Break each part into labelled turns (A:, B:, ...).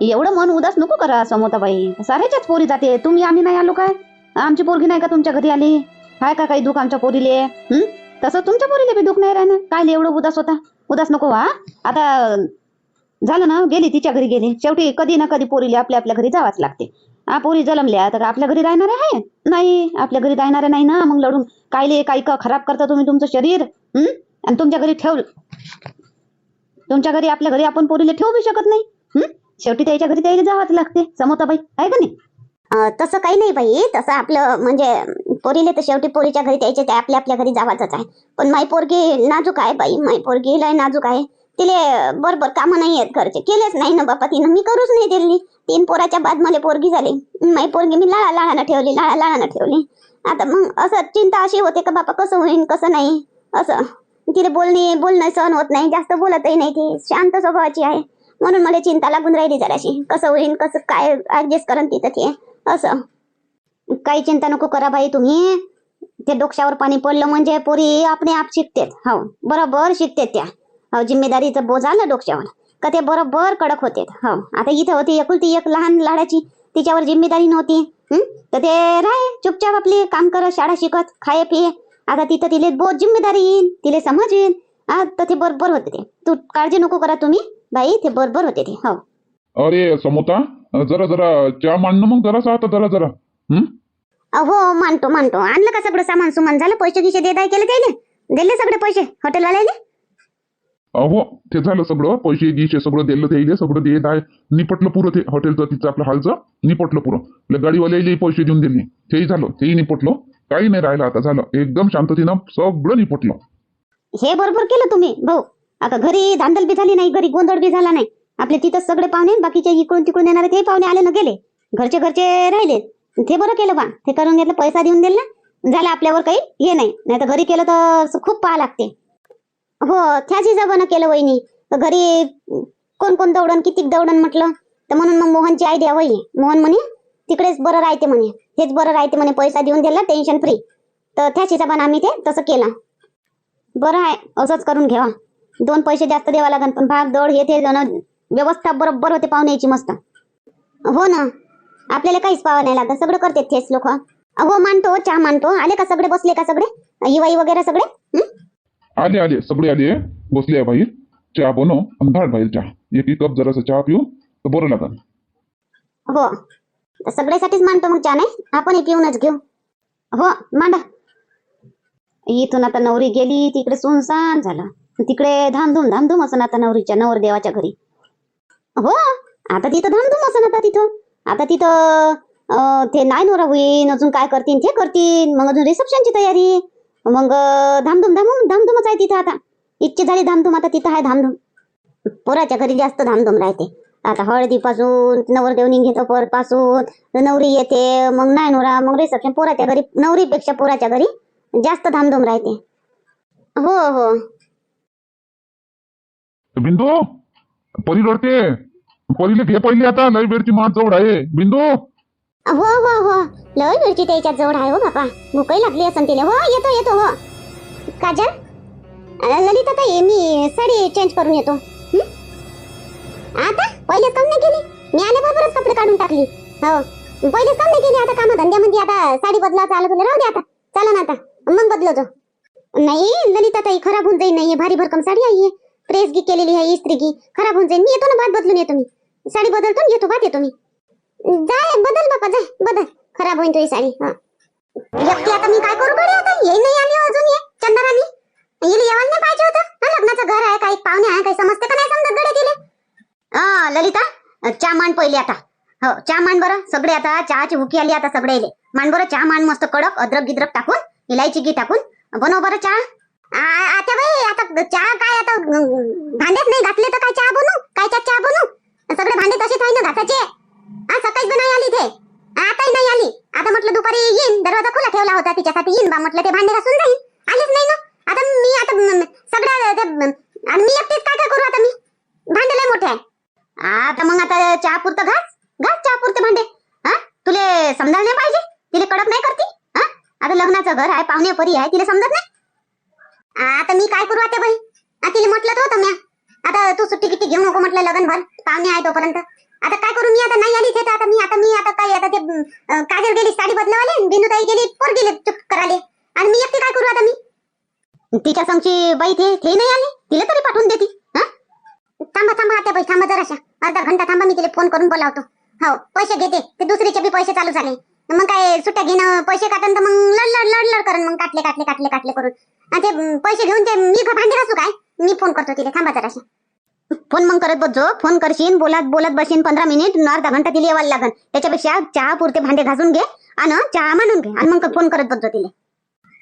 A: एवढं मन उदास नको करा समोताबाई. साऱ्याच्याच पोरी जाते. तुम्ही आम्ही नाही आलो काय? आमची पोरगी नाही का तुमच्या घरी आली? हाय का काही दुःख आमच्या पोरीले? हं? तसं तुमच्या पोरीले बी दुःख नाही राहणार काय एवढं उदास होता? उदास नको हा? आता झालं ना गेली तिच्या घरी गेली. शेवटी कधी ना कधी पोरीले आपल्या आपल्या घरी जावंच लागते. हा पोरी जलमल्या तर आपल्या घरी राहणार आहे? नाही आपल्या घरी राहणार नाही ना? मग लढून कायले काही का खराब करता तुम्ही तुमचं शरीर? हं? आणि तुमच्या घरी ठेव. तुमच्या घरी आपल्या घरी आपण पोरीले ठेवू बी शकत नाही? हं? शेवटी त्याच्या घरी त्याला जावंच लागते. समोताबाई आहे का नाही?
B: अं, तसं काही नाही बाई. तसं आपलं म्हणजे पोरीले तर शेवटी पोरीच्या घरी द्यायचे ते आपल्या आपल्या घरी जावाचंच आहे. पण माई पोरगी नाजूक आहे बाई. माई पोरगी लय नाजूक आहे. तिले बरोबर कामं नाही आहेत घरचे. केलेच नाही ना बापा तिनं. मी करूच नाही दिली तीन पोराच्या बाद मला पोरगी झाली. माई पोरगी मी लाळा लाळानं ठेवली लाळा लाळानं ठेवली. आता मग असं चिंता अशी होते का बापा? कसं होईन कसं नाही? असं. तिला बोलणे बोलणं सहन होत नाही. जास्त बोलतही नाही ती. शांत स्वभावाची आहे. म्हणून मला चिंता लागून राहिली जराशी. कसं होईल कसं काय ऍडजस्ट करन तिथं ते. असं. काही चिंता नको करा बाई तुम्ही. ते डोक्यावर पाणी पडलं म्हणजे पोरी आपणे आप शिकतेत. हो बरोबर शिकतेत त्या. हो जिम्मेदारीचं बोज आलं डोक्यावर. का ते बरोबर कडक होते हो आता इथं होती एकुलती एक लहान लाडाची. तिच्यावर जिम्मेदारी नव्हती. हम्म तर ते राय चुपचाप आपली काम करत शाळा शिकत खाये पिये. आता तिथं तिले बोध जिम्मेदारी येईल तिले समज येईल हा तर ते बरोबर होते ते. तू काळजी नको करा तुम्ही. बाई ते बरोबर होते ते हो.
C: अरे समोता जरा जरा चहा मांडणं मग जरासा आता जरा जरा. हं?
B: हो मानतो मानतो आणलं का सगळं सामान सुमान? झालं पैसे गिसे देताय केले त्याले? दिले सगळे पैसे हॉटेलवाल्याने
C: अहो ते झालं सगळं. पैसे गिसे सगळं दिलं ते सगळं देत आहे निपटलं पुरं ते हॉटेलचं तिचं आपलं हालचं. निपटलं पुरं. आपल्या गाडीवाल्याला पैसे देऊन दिले. तेही झालं तेही निपटलं. काही नाही राहिलं आता झालं. एकदम शांततेनं सगळं निपटलं.
B: हे बरोबर केलं तुम्ही भाऊ. आता घरी धांदल बी झाली नाही घरी गोंधळ बी झाला नाही. आपले तिथं सगळे पाहुणे बाकीचे इकडून तिकडून येणारे ते पाहुणे आले ना गेले. घरचे घरचे राहिले. ते बरं केलं बा. ते करून घेतलं पैसा देऊन दिला. झालं आपल्यावर काही हे नाही. नाही तर घरी केलं तर खूप पाहा लागते. हो त्याच हिशोबानं केलं वहिनी. घरी कोण कोण दौडन किती दौडन म्हटलं? तर म्हणून मग मोहनची आयडिया वहिनी. मोहन म्हणे तिकडेच बरं राहते म्हणे. हेच बरं राहते म्हणे पैसा देऊन दिला टेन्शन फ्री तर त्याच हिशोबानं आम्ही ते तसं केलं. बरं आहे असंच करून घ्यावा दोन पैसे जास्त द्यावा लागन पण भाग दौड हे ते जण व्यवस्था बरोबर होते पाहुण्याची मस्त. हो ना? आपल्याला काहीच पाहावं नाही लागत सगळं करते तेच लोक. हो मानतो चहा मानतो. आले का सगळे? बसले का सगळे? युवाई वगैरे सगळे? हं?
C: आले आले. सगळे आले. बसले आहे बाहेर. चहा बनव आणि धाड बाहेर चहा. एक एक कप जरासा चहा पिऊ तर बरं लागल
B: हो. तर सगळ्यासाठीच मानतो मग चहा नाही? आपण पिऊनच घेऊ. हो मांडा.
A: इथून आता नवरी गेली तिकडे सुनसान झालं. तिकडे धामधूम धामधूम असं आता नवरीच्या नवरदेवाच्या घरी. हो आता तिथं धामधूम असं आता तिथं. आता तिथं ते नाही नवरा होईन अजून काय करतीन ते करतीन. मग अजून रिसेप्शनची तयारी. मग धामधूम धामधूम धामधूमच आहे तिथं आता. इच्छी झाली धामधूम आता तिथं आहे धामधूम.
B: पोराच्या घरी जास्त धामधूम राहते. आता हळदीपासून नवरदेव निघेतो परपासून नवरी येते मग नाही नवरा मग रिसेप्शन पोराच्या घरी नवरीपेक्षा पोराच्या घरी जास्त धामधूम राहते. हो हो.
C: बिंदू परी रडते. परीले घे पहिली आता लय वेळची मात जवळ आहे. बिंदू.
B: हो हो हो. लय मिरची त्याच्यात जवळ आहे हो बापा. भूकही लागली असन तिला. हो येतो येतो हो. काजल? अं, ललिता ताई मी साडी चेंज करून येतो. आता? पहिलेच काम नाही केली? मी आल्याबरोबरच कपडे काढून टाकली. हो. पहिलेच काम नाही केली आता काम. धंद्यामध्ये आता साडी बदलायचं आलं तुला राहू दे आता. चला ना आता. मग बदलतो. नाही ललिता ताई खराब होऊन जाईल नाही भारी भरकम साडी आहे. प्रेस गी केलेली आहे इस्त्री गी खराब होऊन जाईल मी येतो ना भात बदलून येतो मी. साडी बदलतो येतो भात येतो मी. जाय बदल बापा जाय बदल. खराब होईन तुझी साडी हा. एकटी आता मी काय करू बरे आता? ये नाही आली अजून ये. चंदरानी येईल यावायला नाही पाहिजे होतं. हा, लग्नाचं घर आहे काही पाहुणे आहे काही समजते का नाही समजत गडे तिले?
A: हा ललिता चहा मान पहिले आता. हो चहा मान बरं. सगळे आता चहाची भुकी आली आता सगळे इले मान बरं चहा मान मस्त कडक अद्रक गिद्रक टाकून इलायची घी टाकून. बनव बरं चहा.
B: आता बाई आता चहा काय आता भांड्यात नाही घातले तर काय चहा बनू? काय चहा बनू? सगळे भांडे तसेच आहे ना घासाचे. हा सकाळीच नाही आली ते. आताही नाही आली. आता म्हटलं दुपारी येईन. दरवाजा खुला ठेवला होता तिच्यासाठी. येईन बा म्हटलं ते भांडे घासून जाईन. आलीच नाही ना. आता मी आता सगळ्या ते आणि मी एकटीच काय काय करू आता मी? भांडे लय मोठे आहे
A: आता मग आता चहा पुरतं घास. घास चहा पुरते भांडे. हा? तुले समजायला नाही पाहिजे? तिले कडक नाही करती? हा? आता लग्नाचं घर आहे पाहुणे परी आहे तिला समजत नाही?
B: आता मी काय करू आता बाई? आता तिला म्हटलं तर होतं म्या. आता तू सुट्टी किती घेऊ नको म्हटलं लग्न भर पाहुणे आहे तोपर्यंत.
D: आता काय करू मी आता? नाही आली इथे आता मी आता मी आता काय आता ते काजल गेली साडी बदलवाले बिंदूताई गेली पोर गेले चुप कराले. आणि मी एकटी काय करू आता मी? तिच्या संगची बाई ते ते नाही आली? तिला तरी पाठवून देते हा? थांबा थांबा आता बाई थांबा जराशा. अर्धा घंटा थांबा मी तिला फोन करून बोलावतो. हो पैसे घेते. ते दुसरीचे बी पैसे चालू झाले. मग काय सुट्ट्या घेणं पैसे काटन तर मग लड लड लड लड करून मग काटले काटले काटले काटले करून. आणि ते पैसे घेऊन ते मी भांडे घासू काय? मी फोन करतो तिला थांबा जराशा. फोन मग करत बसजो फोन करशील बोलत बोलत बसीन पंधरा मिनिट अर्धा घंटा तिला यावायला लागन. त्याच्यापेक्षा चहा पुरते भांडे घासून घे आणि चहा मांडून घे. आणि मग फोन करत बसजो तिला.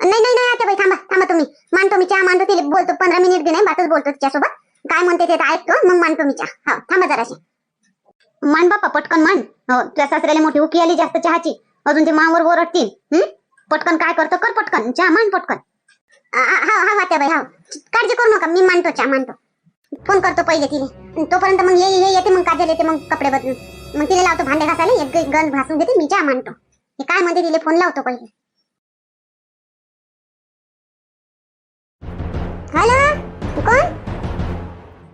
D: नाही नाही नाही आता बाई थांबा थांबा तुम्ही. मानतो मी चहा मानतो तिला. बोलतो पंधरा मिनिट घे नाही बातच बोलतो तिच्यासोबत. काय म्हणते ते ऐकतो मग मानतो मी चहा. हा थांबा जराशी. मान बापा पटकन मान हो तुझ्या सासऱ्याला मोठी उकी आली जास्त चहाची. अजून ते मावर ओरडतील हम्म पटकन काय करतो कर पटकन चहा मान पटकन. हा हा हा वाट्या बाई हा. काळजी करू नका मी मानतो चहा मानतो फोन करतो पहिले तिने तोपर्यंत मग ये ये येते मग काजल येते मग कपडे बदलून मग तिला लावतो भांडे घासायला एक गल भासून घासून घेते मी चहा मानतो हे काय म्हणते तिला फोन लावतो पहिले. हॅलो कोण?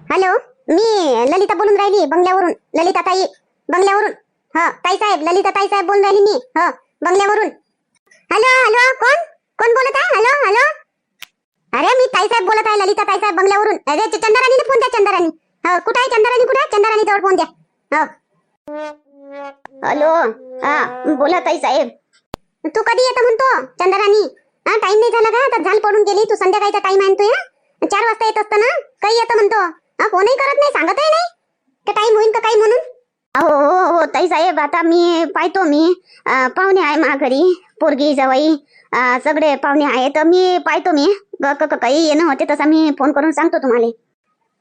D: हॅलो मी ललिता बोलून राहिली बंगल्यावरून. ललिता ताई बंगल्यावरून. ह ताई साहेब ललिता ताई साहेब बोल राहिली मी. ह बंगल्यावरून. हॅलो हॅलो कोण? कोण बोलत आहे? Hello hello. अरे मी ताई साहेब बोलत आहे ललिता ताई साहेब बंगल्यावरून. अरे ते फोन द्या चंद्राणी. हो कुठे आहे चंद्राणी कुठे आहे? जवळ फोन द्या. हो. हॅलो हा बोला ताई साहेब. तू कधी येतं म्हणतो चंद्राणी? हा टाइम नाही झाला का? आता झाल पडून गेली. तू संध्याकाळचा टाइम आणतोय ना चार वाजता येत असतं ना काही येतं म्हणतो. हा फोनही करत नाही सांगतही नाही. का टाइम होईल का काही म्हणून? हो हो हो ताई साहेब आता मी पाहतो मी. अं, पाहुणे आहे मा घरी पोरगी जवाई अं, सगळे पाहुणे आहे तर मी पाहतो मी. ग- क- क- काही येणं होते तसा मी फोन करून सांगतो तुम्हाला.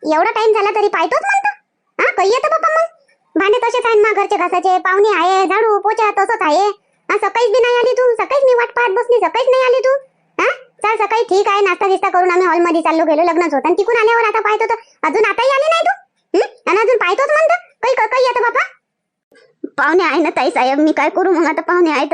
D: एवढा टाइम झाला तरी पाहतोच म्हणतो हा काही येतं बाप्पा मग. भांडे तसेच आहे मा घरचे घासाचे. पाहुणे आहे झाडू पोचा तसंच आहे. हा सकाळीच बी नाही आली तू. सकाळीच मी वाट पाहत बसली. सकाळीच नाही आली तू. हा चल सकाळी ठीक आहे. नाश्ता गिस्ता करून आम्ही हॉलमध्ये चाललो गेलो लग्नच होतं. आणि तिकून आल्यावर आता पाहतो तर अजून आताही आली नाही तू? हं? आणि अजून पाहतोच म्हणतो काही क- काही येतं बाबा? पाहुणे आहे ना ताई साहेब मी काय करू मग? आता पाहुणे आहेत.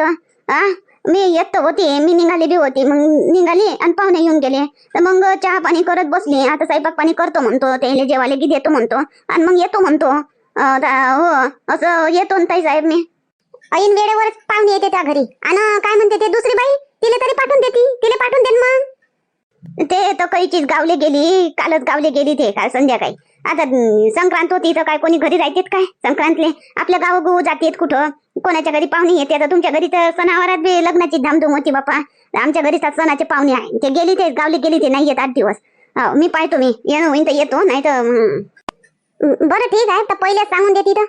D: हा मी येत होती मी निघाली बी होती. मग निघाली आणि पाहुणे येऊन गेले. तर मग चहा पाणी करत बसली. आता स्वयंपाक पाणी करतो म्हणतो. त्याला जेवायला की देतो म्हणतो. आणि मग येतो म्हणतो. हो असं येतो ना ताई साहेब मी. ऐन वेळेवरच पाहुणे येते त्या घरी. आणि काय म्हणते ते दुसरी बाई? तिला तरी पाठवून देती. तिला पाठवून दे मग. ते तर काही चीज गावले गेली. कालच गावले गेली ते काल संध्याकाळी. आता संक्रांत होती तर काय कोणी घरी राहतेत काय? संक्रांतले आपल्या गावोगाव जातेत कुठं? कोणाच्या घरी पाहुणे येते? आता तुमच्या घरी तर सणावारात बी लग्नाची धामधूम होती बापा आमच्या घरी सात सणाचे पाहुणे आहे. ते गेली ते गावले गेली ते नाही येत आठ दिवस. हो मी पाहतो मी येणं होईन तर येतो नाही तर बरं ठीक आहे. तर पहिलेच सांगून देते तर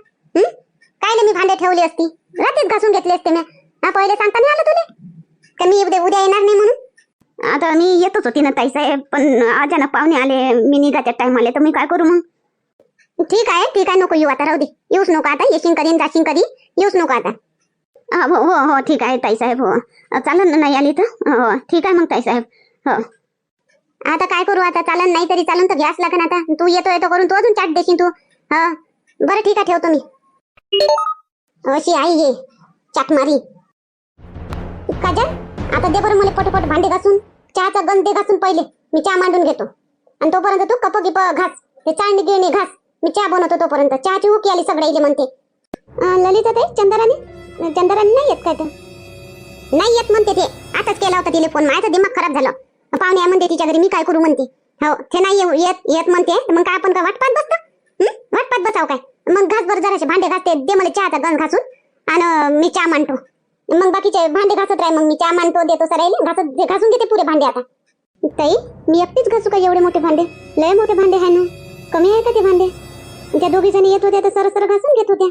D: काय मी भांडे ठेवली असती? रात्रीच घासून घेतली असते मी पहिले सांगता नाही आलं तुला? का मी उद्या उद्या येणार नाही म्हणून. आता मी येतच होती ना ताई साहेब पण अचानक पाहुणे आले मी निघाच्या टाइम आले तर मी काय करू मग? ठीक आहे ठीक आहे नको येऊ आता राहू दे. येऊच नको आता येशील कधी जाशील कधी येऊच नको आता. हो हो हो ठीक आहे ताई साहेब हो. चालन ना नाही आली तर? हो ठीक आहे मग ताईसाहेब हो. आता काय करू आता चालन नाही तरी चालन तर घ्यास लागन आता. तू येतो येतो करून तू अजून चाट देशील तू. हा. बरं ठीक आहे ठेवतो मी. अशी आई ये चाट मारी. काजल आता दे बरं मला पटपट भांडे घासून चहाचा गंज दे घासून पहिले. मी चहा मांडून घेतो. आणि तोपर्यंत तू कप गिप घास. हे चांडणी गिळणी घास. मी चहा बनवतो तोपर्यंत. चहाची उकी आली सगळ्या इले म्हणते. ललिता ताई चंदरानी? चंदरानी नाही येत काय ते? नाही येत म्हणते ते. आताच केला होता तिले फोन. माझा दिमाग खराब झालं. पाहुणे आहे म्हणते तिच्या घरी मी काय करू म्हणते? हो ते नाही येऊ- येत येत म्हणते. मग काय आपण काय वाटपात बसतो? हं? बसाव काय? मग घास बरं जराशे भांडे घासते. दे मला चहाचा गंज घासून. आणि मी चहा मांडतो. मग बाकीचे भांडे घासत राही मग मी चहा मानतो देतो सरायले घासत ते घासून घेते पुरे भांडे आता. ताई मी एकटीच घासू का एवढे मोठे भांडे? लय मोठे भांडे आहे ना. कमी आहे का ते भांडे? त्या दोघी जणी येत होत्या तर सर सर घासून घेत होत्या.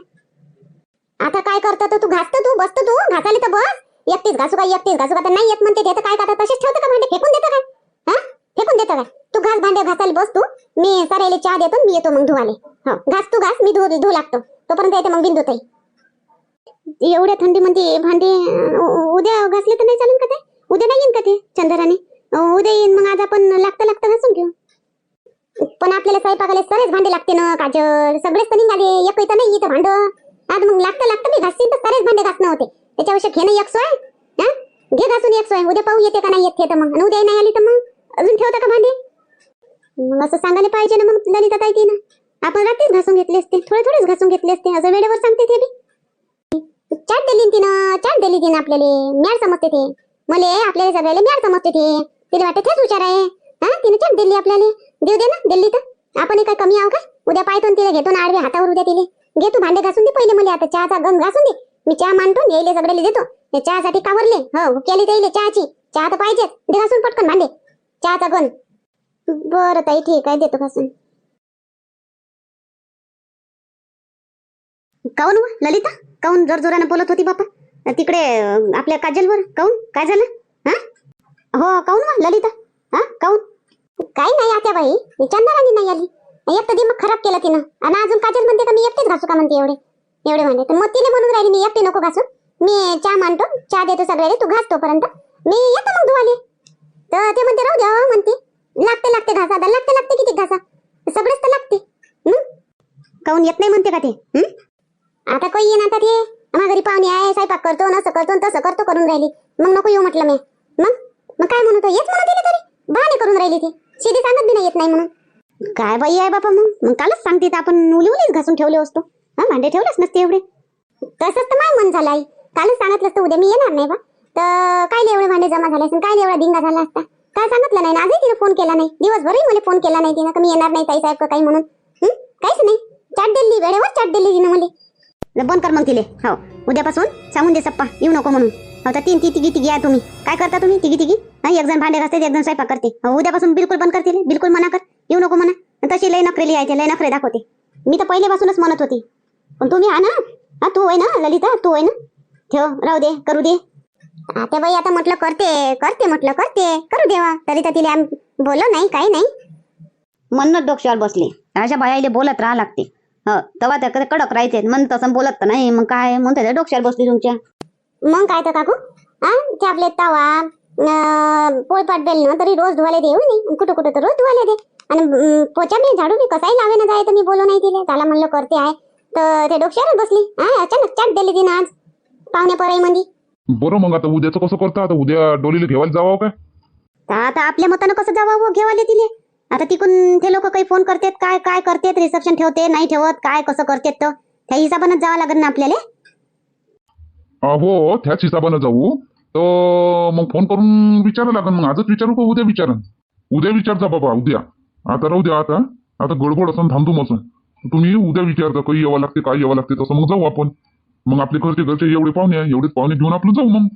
D: आता काय करतो तर तू घासतो तू? बसतो तू? घासायला तर बस. एकटीच घासू का एकटीच घासू का? तर नाही येत म्हणते ते काय करतात? तसेच ठेवतं का भांडे? फेकून देतं काय? हा? फेकून देतं काय? तू घास भांडे घासायला बस तू. मी सरायला चहा देतो मी येतो मग धुवाले. हो घास तू घास मी धु धुवू लागतो. तोपर्यंत येते मग बिंदू ताई एवढ्या थंडीमध्ये भांडे उद्या घासले तर नाही चालेल का ते? उद्या नाही येईन का ते चंद्राने? उद्या येईन मग आज आपण लागतं लागतं घासून घेऊ. पण आपल्याला स्वयंपाकाला सरेच भांडे लागते ना काजल सगळेच तर निघाले एक इथं नाही इथं भांड. आज मग लागतं लागतं मी घासीन तर सरेच भांडे घासणं होते. त्याच्यापेक्षा घेणं एक सोय? हा? घे घासून एक सोय. उद्या पाहू येते का नाही येत तर मग. उद्या नाही आली तर मग? अजून ठेवता का भांडे? मग असं सांगायला पाहिजे ना मग ललिता ताई ना आपण रात्रीच घासून घेतले असते थोडे थोडेच घासून घेतले असते. असं वेळेवर सांगते ते बी. चाट दिली तिनं चाट दिली तिनं आपल्याला. म्याड समजते ते. मले आपल्याला सगळ्याला म्याड समजते ते. तिला वाटत तेच विचार आहे. हा? तिने चाट दिली आपल्याला. देऊ दे ना दिल्ली तर. आपण हे काय कमी आहो का? उद्या पाहतो तिला घेतो ना आडवे हातावर उद्या तिले. घे तू भांडे घासून दे पहिले मला आता. चहाचा गंग घासून दे. मी चहा मांडतो यायले सगळ्याला देतो. हे चहासाठी कावरले. हो केली त्याईले चहाची. चहा तर पाहिजेच. दे घासून पटकन भांडे. चहाचा गंध बरं ताई ठीक आहे. देतो घासून. काऊन व, ललिता? काऊन जोर जोरानं बोलत होती बापा? तिकडे आपल्या काजलवर? काऊन? काय झालं? हा? हो काऊन व, ललिता? हा? काऊन? काही नाही आता बाई चंद्रानी नाही आली. एक तर दिमाग खराब केला तिनं. आणि अजून काजल म्हणते का मी एकटेच घासू का म्हणते एवढे? एवढे म्हणते तर मग तिने म्हणून राहिली मी एकटे नको घासू. मी चहा मांडतो चहा देतो सगळ्याला तू घास तोपर्यंत. मी येतो मग धुवाले. तर ते म्हणते राहू द्या म्हणते. लागते लागते घासा लागते लागते किती घासा? सगळेच तर लागते? काऊन येत नाही म्हणते का ते? आता काही येईन आता ते? आम्हा घरी पाहुणे आहे स्वयंपाक करतो न असं करतो तसं करतो करून राहिली. मग नको येऊ म्हटलं मी. मग? मग काय म्हणतो येत म्हणत दिले तरी. बहाणे करून राहिली ती. शेती सांगत बी नाही येत नाही म्हणून. काय बाई आहे बापा मग? मग कालच सांगते तर आपण उली उलीच घासून ठेवले असतो. हा भांडे ठेवलेच नसते एवढे. तसंच तर माय मन झालं आई. कालच सांगितलं असतं उद्या मी येणार नाही बा. तर काय एवढे भांडे जमा झाले असं काय एवढा दिंगा झाला असता? काय सांगितलं नाही ना? आजही तिने फोन केला नाही. दिवसभरही मला फोन केला नाही तिनं. मी येणार नाही ताई साहेब काही म्हणून? काहीच नाही. चाट दिली वेळेवर चाट दिली तिनं मला. बंद कर मग तिले. हो. उद्यापासून सांगून दे सप्पा. येऊ नको म्हणून. हो तर तीन ती तिघी तिघी आहे तुम्ही. काय करता तुम्ही? तिघी तिघी? नाही एक जण भांडे घासते एक जण स्वयंपाक करते. हो, उद्यापासून बिलकुल बंद करते बिलकुल मना कर. येऊ नको म्हणा तशी लय नखरेली आहे ते लय नखरे दाखवते. मी तर पहिल्यापासूनच म्हणत होती. पण तुम्ही हा ना हा तू होय ना ललिता? तू होय ना? ठेव राहू दे करू दे. आता बाई आता म्हटलं करते करते म्हटलं करते. करू देवा. तरी तर तिला बोल नाही काही नाही.
A: म्हणूनच डोक्यावर बसले. अशा बायाले बोलत राहा लागते. हो तेव्हा त्या कडे कडक राहायचे मन तसं बोलत तर नाही. मग काय मग त्याच्या डोक्यावर बसली तुमच्या.
D: मग काय तर काकू? हा टॅबलेट तवा अं, पोळपाट बेलणं तरी रोज धुवायला दे हो नाही कुठं कुठं तर रोज धुवायला दे. आणि पोचा बी झाडू बी कसाही लावे ना जाय तर मी बोलू नाही तिला. त्याला म्हणलं करते आहे. तर ते डोक्यावर बसली. हा अचानक चाट दिली तिनं आज पाहुण्या पराई मध्ये
C: बरं मग आता उद्याचं कसं करता? आता उद्या डोलीला घेवायला जावं काय?
D: तर आता आपल्या मतानं कसं जावं? हो घेवाले तिले. आता तिकून ते लोक काही फोन करतात काय काय करतात रिसेप्शन ठेवते नाही ठेवत काय कसं करतात तर? त्या हिसाबानं जावं लागेल ना आपल्याला?
C: हो त्याच हिसाबानं जाऊ. तर मग फोन करून विचारावं लागेल मग. आजच विचारू का उद्या विचारन? उद्या विचारता बाबा उद्या. आता राहू द्या आता. आता गडबड असं थांबतो असून. तुम्ही उद्या विचारता काही यावं लागते काय यावं लागते तसं मग जाऊ आपण. मग आपले घरचे घरचे एवढे पाहुणे आहे एवढेच पाहुणे घेऊन आपलं जाऊ मग.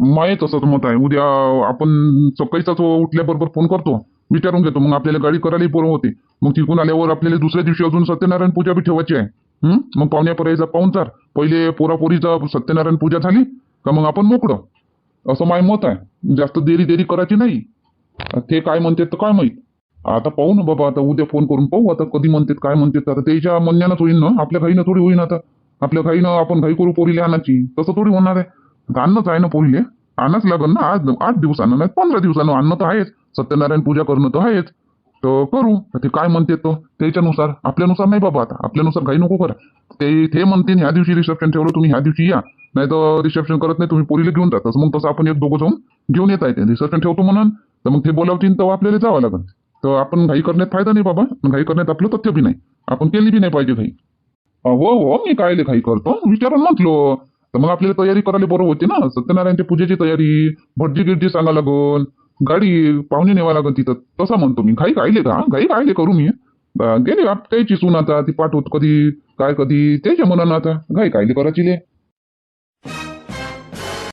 C: माहीत असं मत आहे. उद्या आपण सकाळीचा तो उठल्याबरोबर फोन करतो. विचारून घेतो. मग आपल्याला गाडी करायलाही पोरं होते. मग तिकून आल्यावर आपल्याला दुसऱ्या दिवशी अजून सत्यनारायण पूजा बी ठेवायची आहे. हम्म मग पाहून पाहुणचार पहिले पोरापोरीचा सत्यनारायण पूजा झाली का मग आपण मोकळं? असं माय मत आहे. जास्त देरी देरी करायची नाही. ते काय म्हणतात तर काय माहीत? आता पाहू ना बाबा आता उद्या फोन करून पाहू. आता कधी म्हणतात काय म्हणतात. आता त्याच्या म्हणण्यानंच होईल ना आपल्या घाईनं थोडी होईन आता. आपल्या घाईनं आपण घाई करू पोरीले आणायची. तसं थोडी होणार आहे. आणणंच आहे ना पोरीले. आणच लागल ना आज आठ दिवसानं नाही पंधरा दिवसानं आणणं तर आहेच. सत्यनारायण पूजा करणं तर आहेच. तर करू. ते काय म्हणते तो? त्याच्यानुसार. आपल्यानुसार नाही बाबा आता. आपल्यानुसार घाई नको करा. ते ते म्हणते ह्या दिवशी रिसेप्शन ठेवलं तुम्ही ह्या दिवशी या. नाही तर रिसेप्शन करत नाही तुम्ही पोरीला घेऊन जातात मग तसं आपण एक दोघं जाऊन घेऊन येत आहे. ते रिसेप्शन ठेवतो म्हणून. तर मग ते बोलावतील तर आपल्याला जावं लागेल. तर आपण घाई करण्यात फायदा नाही बाबा. घाई करण्यात आपलं तथ्य बी नाही. आपण केली बी नाही पाहिजे घाई. हो हो मी काय घाई करतो? विचारून म्हटलो. तर मग आपल्याला तयारी करायला बरोबर होती ना. सत्यनारायणच्या पूजेची तयारी भटजी गिरजी सांगा लागून गाडी पाहुणे नेवा लागत तिथं. तसा म्हणतो मी. घाई गायले का? घाई गायले करू मी. गेले आप त्याची सून आता. ती पाठवत कधी काय कधी? त्याच्या मनानं आता. घाई कायले करायची